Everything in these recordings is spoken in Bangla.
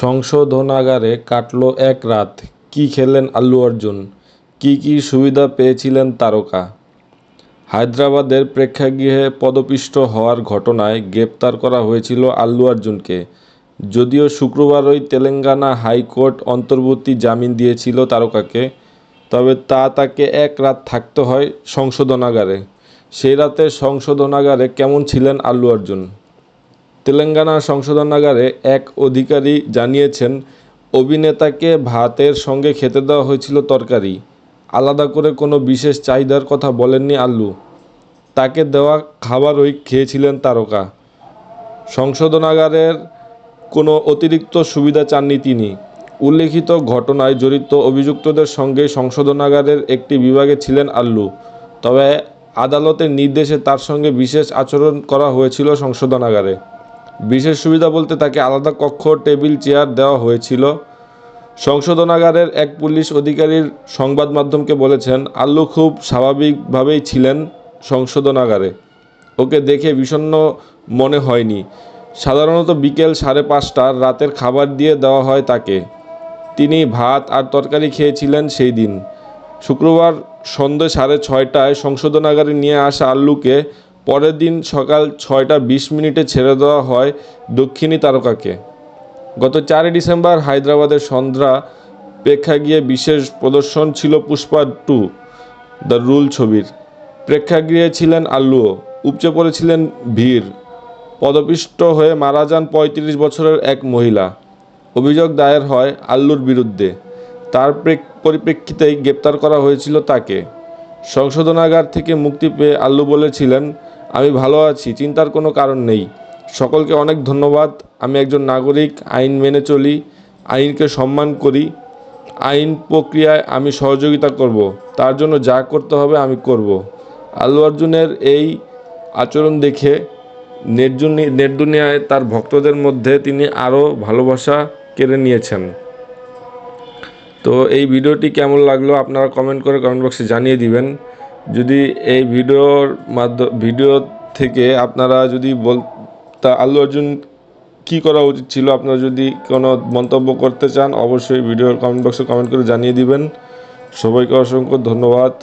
সংশোধনাগারে কাটল এক রাত, কী খেলেন আল্লু অর্জুন, কী কী সুবিধা পেয়েছিলেন তারকা? হায়দ্রাবাদের প্রেক্ষাগৃহে পদপিষ্ট হওয়ার ঘটনায় গ্রেপ্তার করা হয়েছিল আল্লু অর্জুনকে। যদিও শুক্রবারই তেলেঙ্গানা হাইকোর্ট অন্তর্বর্তী জামিন দিয়েছিল তারকাকে তবে তা তাকে এক রাত থাকতে হয় সংশোধনাগারে। সেই রাতে সংশোধনাগারে কেমন ছিলেন আল্লু অর্জুন? তেলেঙ্গানা সংশোধনাগারে এক অধিকারী জানিয়েছেন, অভিনেতাকে ভাতের সঙ্গে খেতে দেওয়া হয়েছিল তরকারি। আলাদা করে কোনো বিশেষ চাহিদার কথা বলেননি আল্লু। তাকে দেওয়া খাবারই খেয়েছিলেন তারকা। সংশোধনাগারের কোনো অতিরিক্ত সুবিধা চাননি তিনি। উল্লেখিত ঘটনায় জড়িত অভিযুক্তদের সঙ্গে সংশোধনাগারের একটি বিভাগে ছিলেন আল্লু। তবে আদালতের নির্দেশে তার সঙ্গে বিশেষ আচরণ করা হয়েছিল সংশোধনাগারে বিশেষ সুবিধা বলতে তাকে আলাদা কক্ষ, টেবিল, চেয়ার দেওয়া হয়েছিল। সংশোধনাগারের এক পুলিশ অধিকারীর সংবাদ মাধ্যমকে বলেছেন, আল্লু খুব স্বাভাবিকভাবেই ছিলেন সংশোধনাগারে। ওকে দেখে বিষণ্ণ মনে হয়নি। সাধারণত বিকেল সাড়ে পাঁচটার রাতের খাবার দিয়ে দেওয়া হয় তাকে। তিনি ভাত আর তরকারি খেয়েছিলেন সেই দিন। শুক্রবার সন্ধ্যে সাড়ে ছয়টায় সংশোধনাগারে নিয়ে আসা আল্লুকে পরের দিন সকাল ছয়টা বিশ মিনিটে ছেড়ে দেওয়া হয় দক্ষিণী তারকাকে। গত চারই ডিসেম্বর হায়দ্রাবাদের সন্ধ্যা প্রেক্ষাগৃহে বিশেষ প্রদর্শন ছিল পুষ্পা টু, দ্য রুল ছবির। প্রেক্ষাগৃহে ছিলেন আল্লুও, উপচে পড়েছিলেন ভিড় পদপিষ্ট হয়ে মারা যান পঁয়ত্রিশ বছরের এক মহিলা। অভিযোগ দায়ের হয় আল্লুর বিরুদ্ধে। তার পরিপ্রেক্ষিতেই গ্রেপ্তার করা হয়েছিল তাকে। সংশোধনাগার থেকে মুক্তি পেয়ে আল্লু বলেছিলেন, আমি ভালো আছি, চিন্তার কোনো কারণ নেই। সকলকে অনেক ধন্যবাদ। আমি একজন নাগরিক, আইন মেনে চলি, আইনকে সম্মান করি। আইন প্রক্রিয়ায় আমি সহযোগিতা করব। তার জন্য যা করতে হবে আমি করব। আল্লু অর্জুনের এই আচরণ দেখে নেট নেট দুনিয়ায় তার ভক্তদের মধ্যে তিনি আরও ভালোবাসা কেড়ে নিয়েছেন। তো এই ভিডিওটি কেমন লাগল আপনারা কমেন্ট করে কমেন্ট বক্সে জানিয়ে দিবেন। যদি এই ভিডিওর মাধ্যম, ভিডিও থেকে আপনারা যদি বল, তা আল্লু অর্জুন কী করা উচিত ছিল? আপনারা যদি কোনো মন্তব্য করতে চান, অবশ্যই ভিডিওর কমেন্ট বক্সে কমেন্ট করে জানিয়ে দিবেন। সবাইকে অসংখ্য ধন্যবাদ।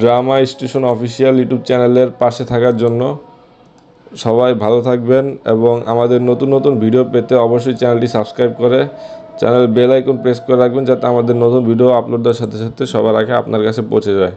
ড্রামা স্টেশন অফিসিয়াল ইউটিউব চ্যানেলের পাশে থাকার জন্য সবাই ভালো থাকবেন এবং আমাদের নতুন নতুন ভিডিও পেতে অবশ্যই চ্যানেলটি সাবস্ক্রাইব করে চ্যানেল বেল আইকন প্রেস করে রাখবেন যাতে আমাদের নতুন ভিডিও আপলোড দেওয়ার সাথে সাথে সবার আগে আপনার কাছে পৌঁছে যায়।